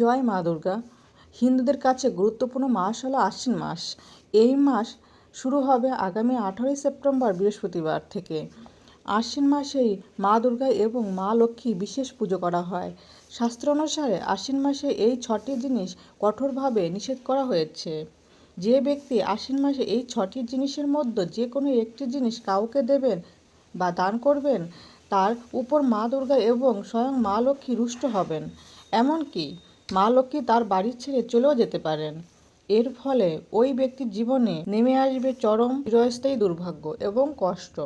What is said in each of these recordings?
জয় মা দুর্গা। হিন্দুদের কাছে গুরুত্বপূর্ণ মাস হলো আশ্বিন মাস। এই মাস শুরু হবে আগামী আঠারোই সেপ্টেম্বর বৃহস্পতিবার থেকে। আশ্বিন মাসেই মা দুর্গা এবং মা লক্ষ্মী বিশেষ পুজো করা হয়। শাস্ত্র অনুসারে আশ্বিন মাসে এই ছটি জিনিস কঠোরভাবে নিষেধ করা হয়েছে। যে ব্যক্তি আশ্বিন মাসে এই ছটি জিনিসের মধ্যে যে কোনো একটি জিনিস কাউকে দেবেন বা দান করবেন, তার উপর মা দুর্গা এবং স্বয়ং মা লক্ষ্মী রুষ্ট হবেন। এমনকি মা লক্ষ্মী তার বাড়ি ছেড়ে চলেও যেতে পারেন। এর ফলে ওই ব্যক্তির জীবনে নেমে আসবে চরম চিরস্থায়ী দুর্ভাগ্য এবং কষ্ট।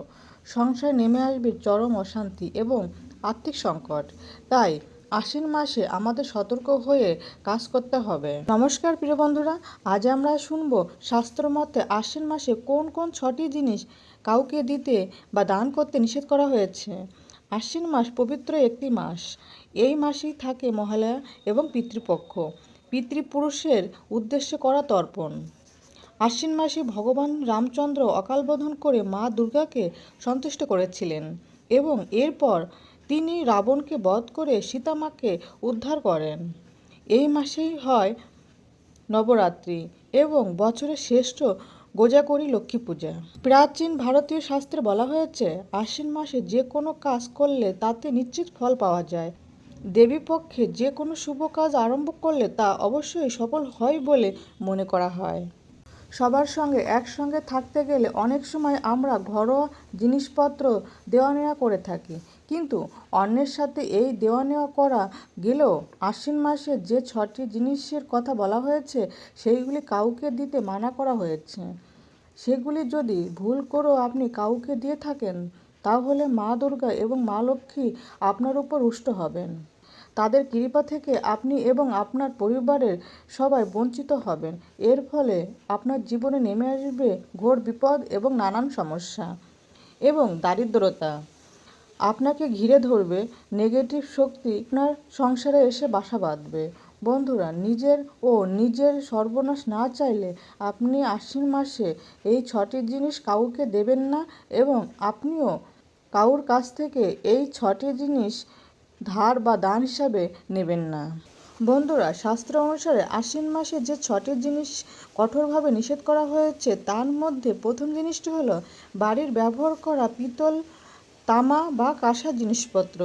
সংসারে নেমে আসবে চরম অশান্তি এবং আর্থিক সংকট। তাই আশ্বিন মাসে আমাদের সতর্ক হয়ে কাজ করতে হবে। নমস্কার প্রিয় বন্ধুরা, আজ আমরা শুনব শাস্ত্র মতে আশ্বিন মাসে কোন কোন ছটি জিনিস কাউকে দিতে বা দান করতে নিষেধ করা হয়েছে। আশ্বিন মাস পবিত্র একটি মাস। এই মাসেই থাকে মহালয়া এবং পিতৃপক্ষ। পিতৃপুরুষের উদ্দেশ্যে করা তর্পণ। আশ্বিন মাসে ভগবান রামচন্দ্র অকালবোধন করে মা দুর্গাকে সন্তুষ্ট করেছিলেন এবং এরপর তিনি রাবণকে বধ করে সীতামাকে উদ্ধার করেন। এই মাসেই হয় নবরাত্রি এবং বছরের শ্রেষ্ঠ গোজাকরি লক্ষ্মী পূজা। প্রাচীন ভারতীয় শাস্ত্রে বলা হয়েছে, আশ্বিন মাসে যে কোনো কাজ করলে তাতে নিশ্চিত ফল পাওয়া যায়। দেবী পক্ষে যে কোনো শুভ কাজ আরম্ভ করলে তা অবশ্যই সফল হয় বলে মনে করা হয়। সবার সঙ্গে একসঙ্গে থাকতে গেলে অনেক সময় আমরা ঘরোয়া জিনিসপত্র দেওয়া নেওয়া করে থাকি। কিন্তু অন্যের সাথে এই দেওয়া নেওয়া করা গেলেও আশ্বিন মাসে যে ছটি জিনিসের কথা বলা হয়েছে, সেইগুলি কাউকে দিতে মানা করা হয়েছে। সেগুলি যদি ভুল করেও আপনি কাউকে দিয়ে থাকেন, তাহলে মা দুর্গা এবং মা লক্ষ্মী আপনার উপর রুষ্ট হবেন। তাদের কৃপা থেকে আপনি এবং আপনার পরিবারের সবাই বঞ্চিত হবেন। এর ফলে আপনার জীবনে নেমে আসবে ঘোর বিপদ এবং নানান সমস্যা এবং দারিদ্রতা। আপনাকে ঘিরে ধরবে নেগেটিভ শক্তি। আপনার সংসারে এসে বাসা বাঁধবে। বন্ধুরা, নিজের ও নিজের সর্বনাশ না চাইলে আপনি আশ্বিন মাসে এই ছটি জিনিস কাউকে দেবেন না এবং আপনিও কাউর কাছ থেকে এই ছটি জিনিস ধার বা দান হিসাবে নেবেন না। বন্ধুরা, শাস্ত্র অনুসারে আশ্বিন মাসে যে ছটি জিনিস কঠোরভাবে নিষেধ করা হয়েছে, তার মধ্যে প্রথম জিনিসটি হলো বাড়ির ব্যবহার করা পিতল তামা বা কাঁসার জিনিসপত্র।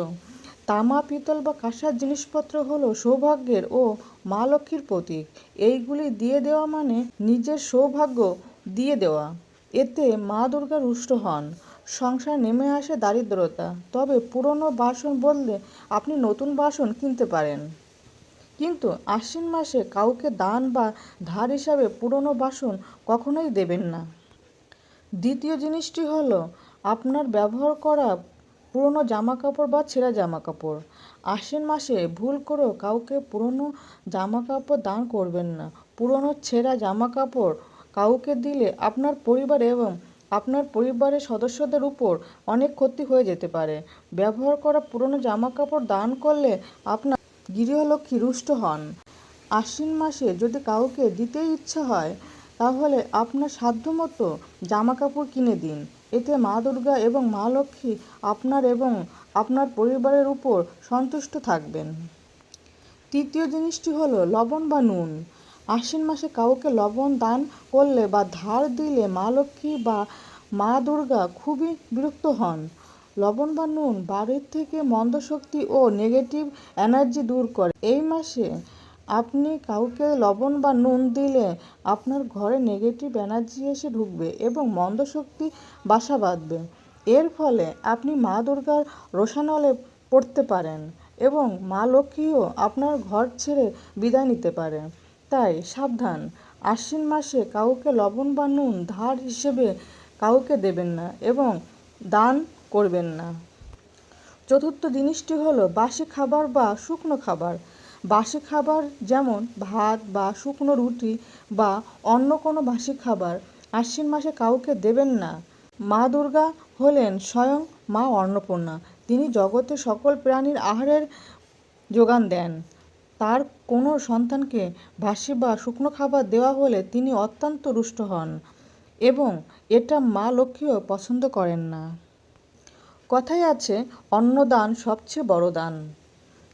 তামা পিতল বা কাঁসার জিনিসপত্র হলো সৌভাগ্যের ও মা লক্ষ্মীর প্রতীক। এইগুলি দিয়ে দেওয়া মানে নিজের সৌভাগ্য দিয়ে দেওয়া। এতে মা দুর্গা রুষ্ট হন। সংসার নেমে আসে দারিদ্রতা। তবে পুরনো বাসন বললে আপনি নতুন বাসন কিনতে পারেন। কিন্তু আশ্বিন মাসে কাউকে দান বা ধার হিসাবে পুরনো বাসন কখনোই দেবেন না। দ্বিতীয় জিনিসটি হলো আপনার ব্যবহার করা পুরনো জামা কাপড় বা ছেঁড়া জামা কাপড় আশ্বিন মাসে ভুল করেও কাউকে পুরনো জামা কাপড় দান করবেন না। পুরনো ছেঁড়া জামা কাপড় কাউকে দিলে আপনার পরিবার এবং আপনার পরিবারের সদস্যদের উপর অনেক ক্ষতি হয়ে যেতে পারে। ব্যবহার করা পুরনো জামা কাপড় দান করলে আপনার গৃহলক্ষ্মী রুষ্ট হন। আশ্বিন মাসে যদি কাউকে দিতেই ইচ্ছা হয়, তাহলে আপনার সাধ্যমতো জামা কাপড় কিনে দিন। এতে মা দুর্গা এবং মা লক্ষ্মী আপনার এবং আপনার পরিবারের উপর সন্তুষ্ট থাকবেন। তৃতীয় জিনিসটি হলো লবণ বা নুন। আশ্বিন মাসে কাউকে লবণ দান করলে বা ধার দিলে মা লক্ষ্মী বা মা দুর্গা খুবই বিরক্ত হন। লবণ বা নুন বাড়ির থেকে মন্দ শক্তি ও নেগেটিভ এনার্জি দূর করে। এই মাসে আপনি কাউকে লবণ বা নুন দিলে আপনার ঘরে নেগেটিভ এনার্জি এসে ঢুকবে এবং মন্দ শক্তি বাসা বাঁধবে। এর ফলে আপনি মা দুর্গার রোশানলে পড়তে পারেন এবং মা লক্ষ্মীও আপনার ঘর ছেড়ে বিদায় নিতে পারে। তাই সাবধান, আশ্বিন মাসে কাউকে লবণ বা নুন ধার হিসেবে কাউকে দেবেন না এবং দান করবেন না। চতুর্থ জিনিসটি হলো বাসি খাবার বা শুকনো খাবার। বাসি খাবার যেমন ভাত বা শুকনো রুটি বা অন্য কোনো বাসি খাবার আশ্বিন মাসে কাউকে দেবেন না। মা দুর্গা হলেন স্বয়ং মা অন্নপূর্ণা। তিনি জগতের সকল প্রাণীর আহারের যোগান দেন। তার কোনো সন্তানকে বাসি বা শুকনো খাবার দেওয়া হলে তিনি অত্যন্ত রুষ্ট হন এবং এটা মা লক্ষ্মীও পছন্দ করেন না। কথায় আছে, অন্নদান সবচেয়ে বড় দান।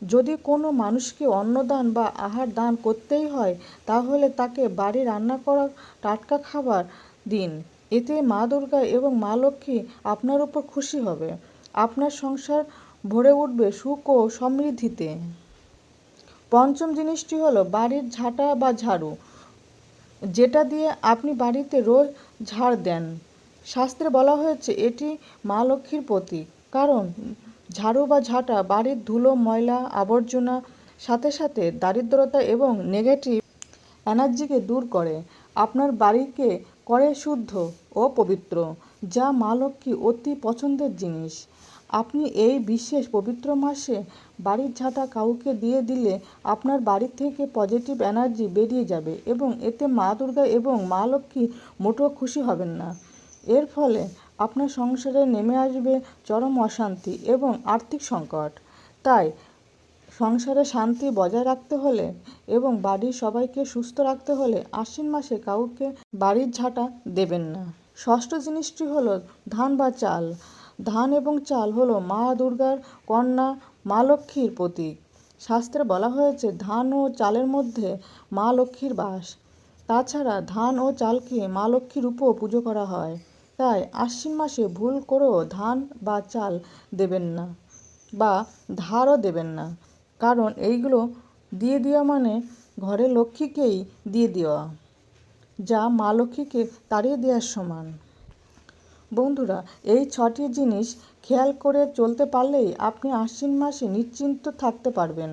যদি কোনো মানুষকে অন্নদান বা আহার দান করতেই হয়, তাহলে তাকে বাড়ি রান্না করা টাটকা খাবার দিন। এতে মা দুর্গা এবং মা লক্ষ্মী আপনার উপর খুশি হবে। আপনার সংসার ভরে উঠবে সুখ ও সমৃদ্ধিতে। পঞ্চম জিনিসটি হলো বাড়ির ঝাঁটা বা ঝাড়ু। যেটা দিয়ে আপনি বাড়িতে রোজ ঝাড় দেন। শাস্ত্রে বলা হয়েছে এটি মা লক্ষ্মীর প্রতীক। কারণ ঝাড়ু বা ঝাঁটা, বাড়ির ধুলো, ময়লা, আবর্জনা সাথে সাথে দারিদ্রতা এবং নেগেটিভ এনার্জিকে দূর করে। আপনার বাড়িকে করে শুদ্ধ ও পবিত্র, যা মা লক্ষ্মী অতি পছন্দের জিনিস। আপনি এই বিশেষ পবিত্র মাসে বাড়ির ঝাঁটা কাউকে দিয়ে দিলে আপনার বাড়ি থেকে পজিটিভ এনার্জি বেরিয়ে যাবে এবং এতে মা দুর্গা এবং মা লক্ষ্মী মোটেও খুশি হবেন না। এর ফলে আপনার সংসারে নেমে আসবে চরম অশান্তি এবং আর্থিক সংকট। তাই সংসারে শান্তি বজায় রাখতে হলে এবং বাড়ির সবাইকে সুস্থ রাখতে হলে আশ্বিন মাসে কাউকে বাড়ির ঝাঁটা দেবেন না। ষষ্ঠ জিনিসটি হলো ধান বা চাল। ধান এবং চাল হলো মা দুর্গার কন্যা মা লক্ষ্মীর প্রতীক। শাস্ত্রে বলা হয়েছে, ধান ও চালের মধ্যে মা লক্ষ্মীর বাস। তাছাড়া ধান ও চালকে মা লক্ষ্মীর উপর পুজো করা হয়। তাই আশ্বিন মাসে ভুল করেও ধান বা চাল দেবেন না বা ধারও দেবেন না। কারণ এইগুলো দিয়ে দেওয়া মানে ঘরে লক্ষ্মীকেই দিয়ে দেওয়া, যা মা লক্ষ্মীকে তাড়িয়ে দেওয়ার সমান। বন্ধুরা, এই ছটি জিনিস খেয়াল করে চলতে পারলেই আপনি আশ্বিন মাসে নিশ্চিন্ত থাকতে পারবেন।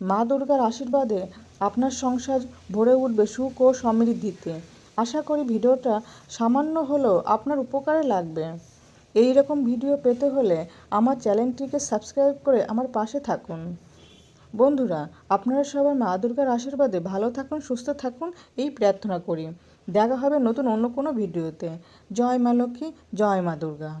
মা দুর্গার আশীর্বাদে আপনার সংসার ভরে উঠবে সুখ ও সমৃদ্ধিতে। আশা করি ভিডিওটা সামান্য হলেও আপনার উপকারে লাগবে। এই রকম ভিডিও পেতে হলে আমার চ্যানেলটিকে সাবস্ক্রাইব করে আমার পাশে থাকুন। বন্ধুরা, আপনারা সবাই মা দুর্গার আশীর্বাদে ভালো থাকুন, সুস্থ থাকুন, এই প্রার্থনা করি। দেখা হবে নতুন অন্য কোনো ভিডিওতে। জয় মা লক্ষ্মী, জয় মা দুর্গা।